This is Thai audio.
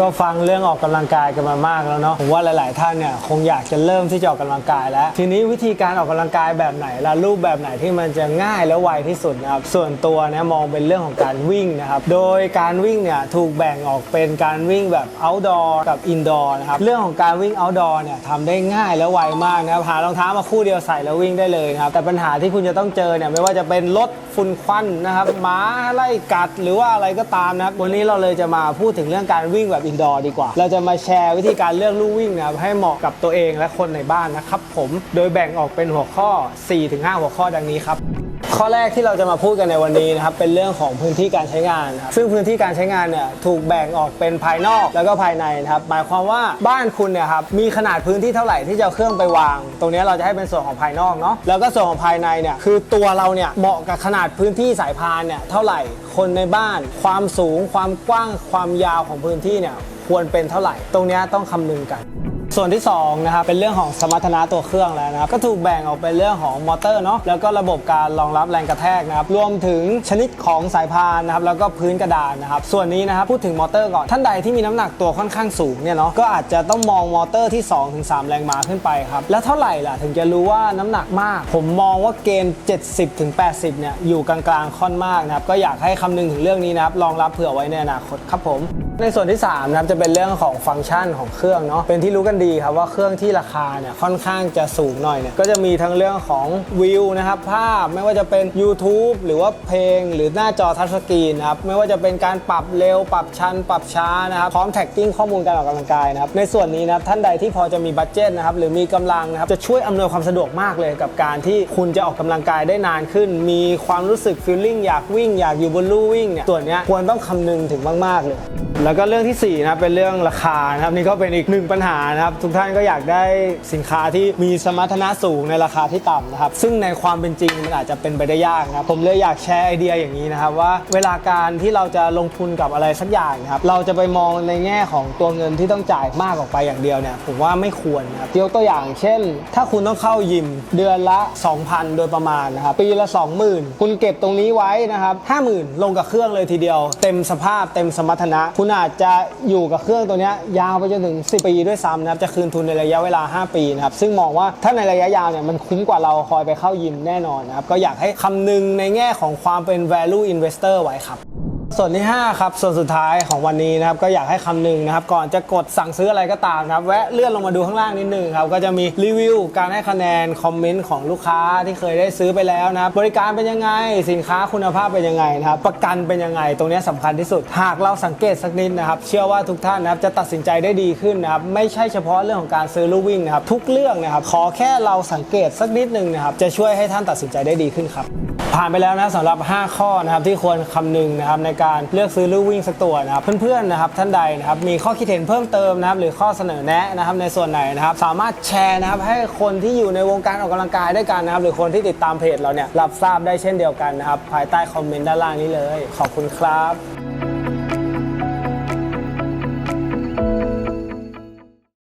ก็ฟังเรื่องออกกำลังกายกันมามากแล้วเนาะผมว่าหลาย ๆ ท่านเนี่ยคงอยากจะเริ่มที่จะออกกำลังกายแล้ว ทีนี้วิธีการออกกำลังกายแบบไหนและรูปแบบไหนที่มันจะง่ายและไวที่สุดนะครับส่วนตัวเนี่ยมองเป็นเรื่องของการวิ่งนะครับโดยการวิ่งเนี่ยถูกแบ่งออกเป็นการวิ่งแบบ outdoor กับ indoor นะครับเรื่องของการวิ่ง outdoor เนี่ยทำได้ง่ายและไวมากนะครับหารองเท้ามาคู่เดียวใส่แล้ววิ่งได้เลยนะครับแต่ปัญหาที่คุณจะต้องเจอเนี่ยไม่ว่าจะเป็นรถฝุ่นควันนะครับหมาไล่กัดหรือว่าอะไรก็ตามนะครับวันนี้เราเลยจะมาพูดถึงเรื่องการวิ่งแบบอินดอร์ดีกว่า เราจะมาแชร์วิธีการเลือกลู่วิ่งนะครับให้เหมาะกับตัวเองและคนในบ้านนะครับผม โดยแบ่งออกเป็นหัวข้อ 4-5 หัวข้อดังนี้ครับ ข้อแรกที่เราจะมาพูดกันในวันนี้นะครับเป็นเรื่องของพื้นที่การใช้งานครับซึ่งพื้นที่การใช้งานเนี่ยถูกแบ่งออกเป็นภายนอกแล้วก็ภายในนะครับหมายความว่าบ้านคุณเนี่ยครับมีขนาดพื้นที่เท่าไหร่ที่จะเอาเครื่องไปวาง ตรงนี้เราจะให้เป็นส่วนของภายนอกเนาะแล้วก็ส่วนของภายในเนี่ยคือตัวเราเนี่ยเหมาะกับขนาดพื้นที่สายพานเนี่ยเท่าไหร่คนในบ้าน ความสูง ความกว้างความยาวของพื้นที่เนี่ยควรเป็นเท่าไหร่ ตรงนี้ต้องคำนึงกัน ส่วนที่2นะครับเป็นเรื่องของสมรรถนะตัวเครื่องแล้วนะครับก็ถูกแบ่งออกเป็นเรื่องของมอเตอร์เนาะแล้วก็ระบบการรองรับแรงกระแทกนะครับรวมถึงชนิดของสายพานนะครับแล้วก็พื้นกระดานนะครับส่วนนี้นะครับพูดถึงมอเตอร์ก่อนท่านใดที่มีน้ำหนักตัวค่อนข้างสูงเนี่ยเนาะก็อาจจะต้องมองมอเตอร์ที่ 2-3 แรงม้าขึ้นไปครับแล้วเท่าไหร่ล่ะถึงจะรู้ว่าน้ำหนักมาก ผมมองว่าเกณฑ์ 70-80เนี่ยอยู่กลางๆค่อนมากนะครับก็อยากให้คำนึงถึงเรื่องนี้นะครับรองรับเผื่อไว้ในอนาคตครับผมในส่วนที่3นะครับจะเป็นเรื่องของฟังก์ชันของเครื่องเนาะเป็นที่รู้กันดีครับว่าเครื่องที่ราคาเนี่ยค่อนข้างจะสูงหน่อยเนี่ยก็จะมีทั้งเรื่องของวิวนะครับภาพไม่ว่าจะเป็น YouTube หรือว่าเพลง หรือหน้าจอทัชสกรีนนะครับไม่ว่าจะเป็นการปรับเร็ว ปรับชัน ปรับช้านะครับพร้อมแท็กกิ้งข้อมูลการออกกำลังกายนะครับในส่วนนี้นะครับท่านใดที่พอจะมีบัตเจตนะครับหรือมีกำลังนะครับจะช่วยอำนวยความสะดวกมากเลย กับการที่คุณจะออกกำลังกายได้นานขึ้น มีความรู้สึกฟีลลิ่งอยากวิ่งอยากอยู่บนลู่วิ่งเนี่ยส่วนเนี้ควรต้องคำนึงถึงมาก ๆเลยแล้วก็เรื่องที่ 4 นะครับ เป็นเรื่องราคานะครับนี่ก็เป็นอีกหนึ่งปัญหานะครับ ทุกท่านก็อยากได้สินค้าที่มีสมรรถนะสูงในราคาที่ต่ำนะครับ ซึ่งในความเป็นจริงมันอาจจะเป็นไปได้ยากนะครับผมเลยอยากแชร์ไอเดียอย่างนี้นะครับว่าเวลาการที่เราจะลงทุนกับอะไรสักอย่างนะครับเราจะไปมองในแง่ของตัวเงินที่ต้องจ่ายมากออกไปอย่างเดียวเนี่ยผมว่าไม่ควรนะครับยกตัวอย่างเช่น ถ้าคุณต้องเข้ายิมเดือนละ 2,000 โดยประมาณนะครับปีละ 20,000 คุณเก็บตรงนี้ไว้นะครับ50,000 ลงกับเครื่องเลยทีเดียว เต็มสภาพเต็มสมรรถนะคุณอาจจะอยู่กับเครื่องตัวนี้ยยาวไปจนถึง 10 ปีด้วยซ้ำนะครับจะคืนทุนในระยะเวลา 5 ปีนะครับซึ่งมองว่าถ้าในระยะยาวเนี่ยมันคุ้มกว่าเราคอยไปเข้ายิมแน่นอนนะครับก็อยากให้คำนึงในแง่ของความเป็น value investor ไว้ครับ ส่วนที่ 5 ครับ ส่วนสุดท้ายของวันนี้นะครับก็อยากให้คำหนึ่งนะครับก่อนจะกดสั่งซื้ออะไรก็ตามนะครับแวะเลื่อนลงมาดูข้างล่างนิดนึงครับก็จะมีรีวิวการให้คะแนนคอมเมนต์ของลูกค้าที่เคยได้ซื้อไปแล้วนะครับบริการเป็นยังไง สินค้าคุณภาพเป็นยังไงนะครับประกันเป็นยังไง ตรงนี้สำคัญที่สุด หากเราสังเกตสักนิดนะครับเชื่อว่าทุกท่านนะครับจะตัดสินใจได้ดีขึ้นนะครับไม่ใช่เฉพาะเรื่องของการซื้อลู่วิ่งนะครับทุกเรื่องนะครับขอแค่เราสังเกตสักนิดนึงนะครับจะช่วยให้ท่านตัดสินใจได้ดีขึ้นครับผ่านไปแล้วนะสำหรับ 5 ข้อนะครับที่ควรคำนึงนะครับในการเลือกซื้อลู่วิ่งสักตัวนะครับเพื่อนๆนะครับท่านใดนะครับมีข้อคิดเห็นเพิ่มเติมนะครับหรือข้อเสนอแนะนะครับในส่วนไหนนะครับสามารถแชร์นะครับให้คนที่อยู่ในวงการออกกำลังกายด้วยกันนะครับหรือคนที่ติดตามเพจเราเนี่ยรับทราบได้เช่นเดียวกันนะครับภายใต้คอมเมนต์ด้านล่างนี้เลย ขอบคุณครับ